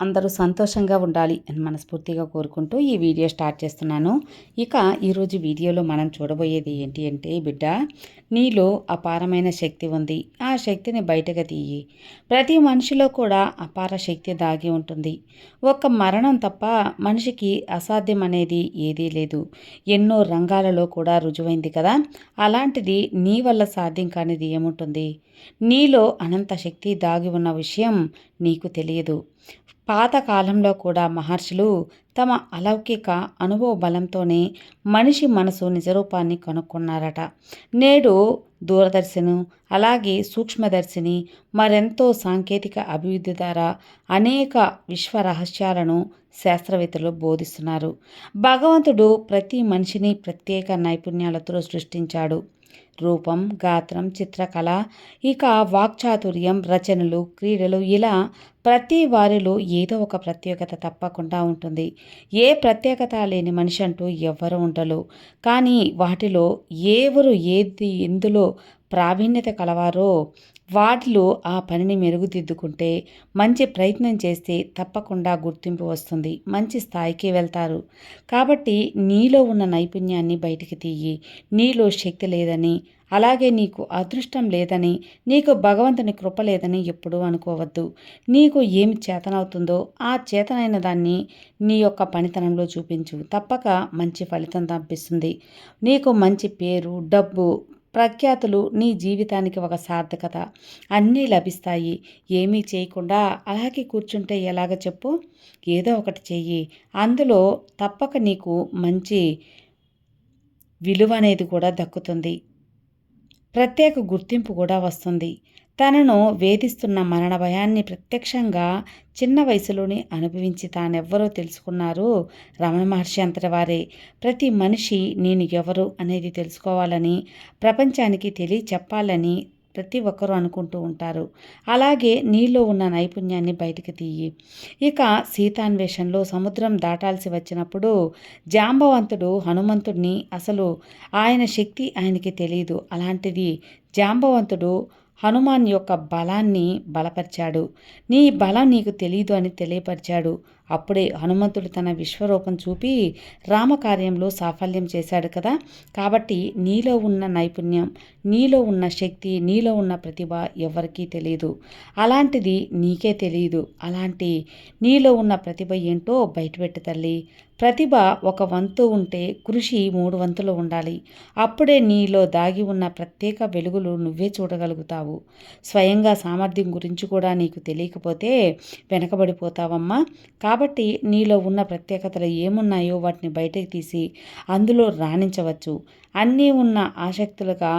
అందరూ సంతోషంగా ఉండాలి అని మనస్ఫూర్తిగా కోరుకుంటూ ఈ వీడియో స్టార్ట్ చేస్తున్నాను. ఇక ఈరోజు వీడియోలో మనం చూడబోయేది ఏంటి అంటే బిడ్డ నీలో అపారమైన శక్తి ఉంది. ఆ శక్తిని బయటకు తీయి. ప్రతి మనిషిలో కూడా అపార శక్తి దాగి ఉంటుంది. ఒక్క మరణం తప్ప మనిషికి అసాధ్యం అనేది ఏదీ లేదు. ఎన్నో రంగాలలో కూడా రుజువైంది కదా. అలాంటిది నీ వల్ల సాధ్యం కానిది ఏముంటుంది? నీలో అనంత శక్తి దాగి ఉన్న విషయం నీకు తెలియదు. పాతకాలంలో కూడా మహర్షులు తమ అలౌకిక అనుభవ బలంతోనే మనిషి మనసు నిజరూపాన్ని కనుక్కున్నారట. నేడు దూరదర్శను అలాగే సూక్ష్మదర్శిని మరెంతో సాంకేతిక అభివృద్ధి ద్వారా అనేక విశ్వ రహస్యాలను శాస్త్రవేత్తలు బోధిస్తున్నారు. భగవంతుడు ప్రతి మనిషిని ప్రత్యేక నైపుణ్యాలతో సృష్టించాడు. రూపం గాత్రం చిత్రకళ ఇక వాక్చాతుర్యం రచనలు క్రీడలు ఇలా ప్రతి వారిలో ఏదో ఒక ప్రత్యేకత తప్పకుండా ఉంటుంది. ఏ ప్రత్యేకత లేని మనిషి అంటూ ఎవ్వరు ఉండరు. కానీ వాటిలో ఎవరు ఏది ఎందులో ప్రావీణ్యత కలవారో వాటిలో ఆ పనిని మెరుగుదిద్దుకుంటే మంచి ప్రయత్నం చేస్తే తప్పకుండా గుర్తింపు వస్తుంది. మంచి స్థాయికి వెళ్తారు. కాబట్టి నీలో ఉన్న నైపుణ్యాన్ని బయటికి తీయి. నీలో శక్తి లేదని అలాగే నీకు అదృష్టం లేదని నీకు భగవంతుని కృప లేదని ఎప్పుడూ అనుకోవద్దు. నీకు ఏమి చేతనవుతుందో ఆ చేతనైన దాన్ని నీ యొక్క పనితనంలో చూపించు. తప్పక మంచి ఫలితం తప్పిస్తుంది నీకు మంచి పేరు డబ్బు ప్రఖ్యాతులు నీ జీవితానికి ఒక సార్థకత అన్నీ లభిస్తాయి. ఏమీ చేయకుండా అలాగే కూర్చుంటే ఎలాగ చెప్పు? ఏదో ఒకటి చెయ్యి. అందులో తప్పక నీకు మంచి విలువ అనేది కూడా దక్కుతుంది. ప్రత్యేక గుర్తింపు కూడా వస్తుంది. తనను వేధిస్తున్న మరణ భయాన్ని ప్రత్యక్షంగా చిన్న వయసులోనే అనుభవించి తానెవ్వరో తెలుసుకున్నారు రమణ మహర్షి అంతటి వారే ప్రతి మనిషి నేను ఎవరు అనేది తెలుసుకోవాలని ప్రపంచానికి తెలియ చెప్పాలని ప్రతి ఒక్కరూ అనుకుంటూ ఉంటారు. అలాగే నీలో ఉన్న నైపుణ్యాన్ని బయటకు తీయి. ఇక సీతాన్వేషంలో సముద్రం దాటాల్సి వచ్చినప్పుడు జాంబవంతుడు హనుమంతుడిని అసలు ఆయన శక్తి ఆయనకి తెలియదు అలాంటిది జాంబవంతుడు హనుమాన్ యొక్క బలాన్ని బలపరిచాడు. నీ బలం నీకు తెలియదు అని తెలియపరిచాడు. అప్పుడే హనుమంతుడు తన విశ్వరూపం చూపి రామకార్యంలో సాఫల్యం చేశాడు కదా. కాబట్టి నీలో ఉన్న నైపుణ్యం నీలో ఉన్న శక్తి నీలో ఉన్న ప్రతిభ ఎవరికీ తెలియదు అలాంటిది నీకే తెలియదు అలాంటి నీలో ఉన్న ప్రతిభ ఏంటో బయటపెట్టు తల్లి. ప్రతిభ ఒక వంతు ఉంటే కృషి మూడు వంతులు ఉండాలి. అప్పుడే నీలో దాగి ఉన్న ప్రత్యేక వెలుగులు నువ్వే చూడగలుగుతావు. స్వయంగా సామర్థ్యం గురించి కూడా నీకు తెలియకపోతే వెనకబడిపోతావమ్మా. కాబట్టి కాబట్టి నీలో ఉన్న ప్రత్యేకతలు ఏమున్నాయో వాటిని బయటకు తీసి అందులో రాణించవచ్చు. అన్నీ ఉన్న ఆసక్తులుగా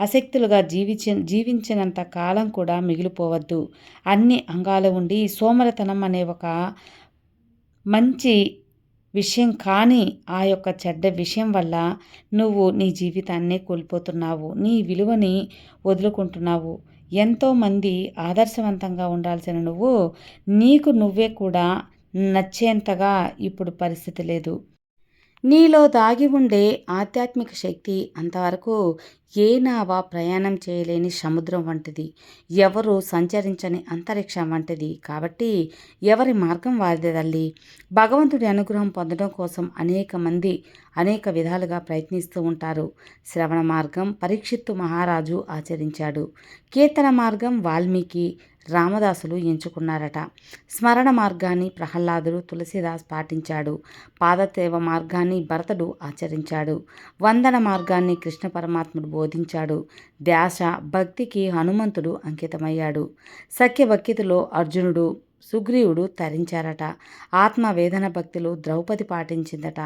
అశక్తులుగా జీవించి జీవించినంత కాలం కూడా మిగిలిపోవద్దు. అన్ని అంగాలు ఉండి సోమరతనం అనే ఒక మంచి విషయం కానీ ఆ యొక్క చెడ్డ విషయం వల్ల నువ్వు నీ జీవితాన్నే కోల్పోతున్నావు. నీ విలువని వదులుకుంటున్నావు. ఎంతోమంది ఆదర్శవంతంగా ఉండాల్సిన నువ్వు నీకు నువ్వే కూడా నచ్చేంతగా ఇప్పుడు పరిస్థితి లేదు. నీలో దాగి ఉండే ఆధ్యాత్మిక శక్తి అంతవరకు ఏ ప్రయాణం చేయలేని సముద్రం వంటిది. ఎవరు సంచరించని అంతరిక్షం వంటిది. కాబట్టి ఎవరి మార్గం వారిది తల్లి. భగవంతుడి అనుగ్రహం పొందడం కోసం అనేక మంది అనేక విధాలుగా ప్రయత్నిస్తూ ఉంటారు. శ్రవణ మార్గం పరీక్షిత్తు మహారాజు ఆచరించాడు. కీర్తన మార్గం వాల్మీకి రామదాసులు ఎంచుకున్నారట. స్మరణ మార్గాన్ని ప్రహ్లాదుడు తులసిదాస్ పాటించాడు. పాదతేవ మార్గాన్ని భరతుడు ఆచరించాడు. వందన మార్గాన్ని కృష్ణ పరమాత్ముడు బోధించాడు. ధ్యాస భక్తికి హనుమంతుడు అంకితమయ్యాడు. సఖ్యభక్తిలో అర్జునుడు సుగ్రీవుడు తరించారట. ఆత్మవేదన భక్తులు ద్రౌపది పాటించిందట.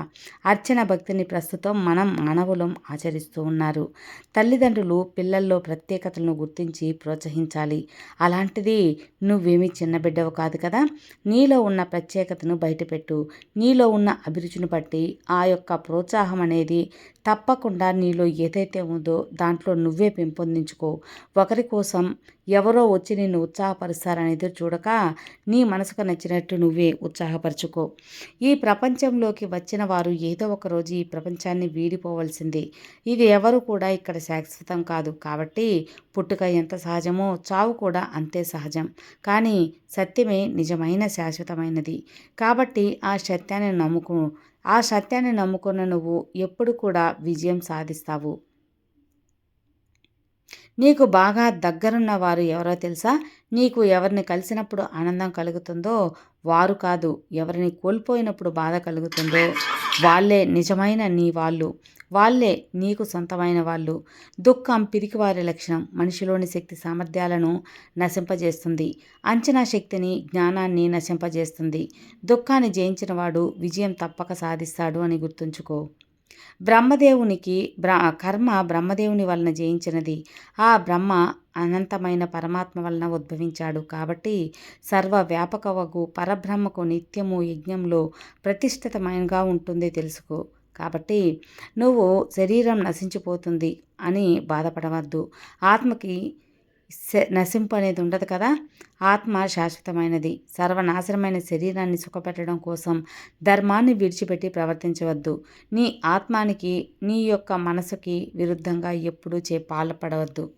అర్చన భక్తిని ప్రస్తుతం మనం మానవులం ఆచరిస్తూ ఉన్నారు. తల్లిదండ్రులు పిల్లల్లో ప్రత్యేకతలను గుర్తించి ప్రోత్సహించాలి. అలాంటిది నువ్వేమీ చిన్నబిడ్డవు కాదు కదా. నీలో ఉన్న ప్రత్యేకతను బయటపెట్టు. నీలో ఉన్న అభిరుచిని బట్టి ఆ యొక్క ప్రోత్సాహం అనేది తప్పకుండా నీలో ఏదైతే ఉందో దాంట్లో నువ్వే పెంపొందించుకో. ఒకరి కోసం ఎవరో వచ్చి నిన్ను ఉత్సాహపరుస్తారని ఎదురు చూడక నీ మనసుకు నచ్చినట్టు నువ్వే ఉత్సాహపరచుకో. ఈ ప్రపంచంలోకి వచ్చిన వారు ఏదో ఒక రోజు ఈ ప్రపంచాన్ని వీడిపోవలసిందే. ఇది ఎవరు కూడా ఇక్కడ శాశ్వతం కాదు. కాబట్టి పుట్టుక ఎంత సహజమో చావు కూడా అంతే సహజం. కానీ సత్యమే నిజమైన శాశ్వతమైనది. కాబట్టి ఆ సత్యాన్ని నమ్ముకు. ఆ సత్యాన్ని నమ్ముకున్న నువ్వు ఎప్పుడు కూడా విజయం సాధిస్తావు. నీకు బాగా దగ్గరున్న వారు ఎవరో తెలుసా? నీకు ఎవరిని కలిసినప్పుడు ఆనందం కలుగుతుందో వారు కాదు. ఎవరిని కోల్పోయినప్పుడు బాధ కలుగుతుందో వాళ్ళే నిజమైన నీ వాళ్ళు. వాళ్ళే నీకు సొంతమైన వాళ్ళు. దుఃఖం పిరికివారి లక్షణం. మనిషిలోని శక్తి సామర్థ్యాలను నశింపజేస్తుంది. అంచనా శక్తిని జ్ఞానాన్ని నశింపజేస్తుంది. దుఃఖాన్ని జయించిన వాడు విజయం తప్పక సాధిస్తాడు అని గుర్తుంచుకో. బ్రహ్మదేవునికి బ్ర కర్మ బ్రహ్మదేవుని వలన జయించినది. ఆ బ్రహ్మ అనంతమైన పరమాత్మ వలన ఉద్భవించాడు కాబట్టి సర్వవ్యాపకవగు పరబ్రహ్మకు నిత్యము యజ్ఞంలో ప్రతిష్ఠితమైనగా ఉంటుంది తెలుసుకో. కాబట్టి నువ్వు శరీరం నశించిపోతుంది అని బాధపడవద్దు. ఆత్మకి నశింపు అనేది ఉండదు కదా? ఆత్మ శాశ్వతమైనది. సర్వనాశనమైన శరీరాన్ని సుఖపెట్టడం కోసం ధర్మాన్ని విడిచిపెట్టి ప్రవర్తించవద్దు. నీ ఆత్మానికి నీ యొక్క మనసుకి విరుద్ధంగా ఎప్పుడూ చే పాల్పడవద్దు.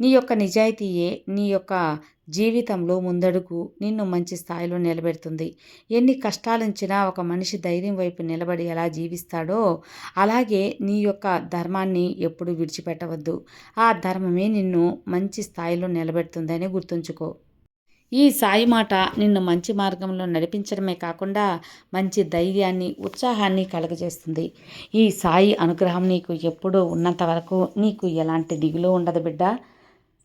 నీ యొక్క నిజాయితీయే నీ యొక్క జీవితంలో ముందడుగు నిన్ను మంచి స్థాయిలో నిలబెడుతుంది. ఎన్ని కష్టాలుంచినా ఒక మనిషి ధైర్యం వైపు నిలబడి ఎలా జీవిస్తాడో అలాగే నీ యొక్క ధర్మాన్ని ఎప్పుడు విడిచిపెట్టవద్దు. ఆ ధర్మమే నిన్ను మంచి స్థాయిలో నిలబెడుతుందని గుర్తుంచుకో. ఈ సాయి మాట నిన్ను మంచి మార్గంలో నడిపించడమే కాకుండా మంచి ధైర్యాన్ని ఉత్సాహాన్ని కలుగజేస్తుంది. ఈ సాయి అనుగ్రహం నీకు ఎప్పుడూ ఉన్నంత వరకు నీకు ఎలాంటి దిగులు ఉండదు బిడ్డ.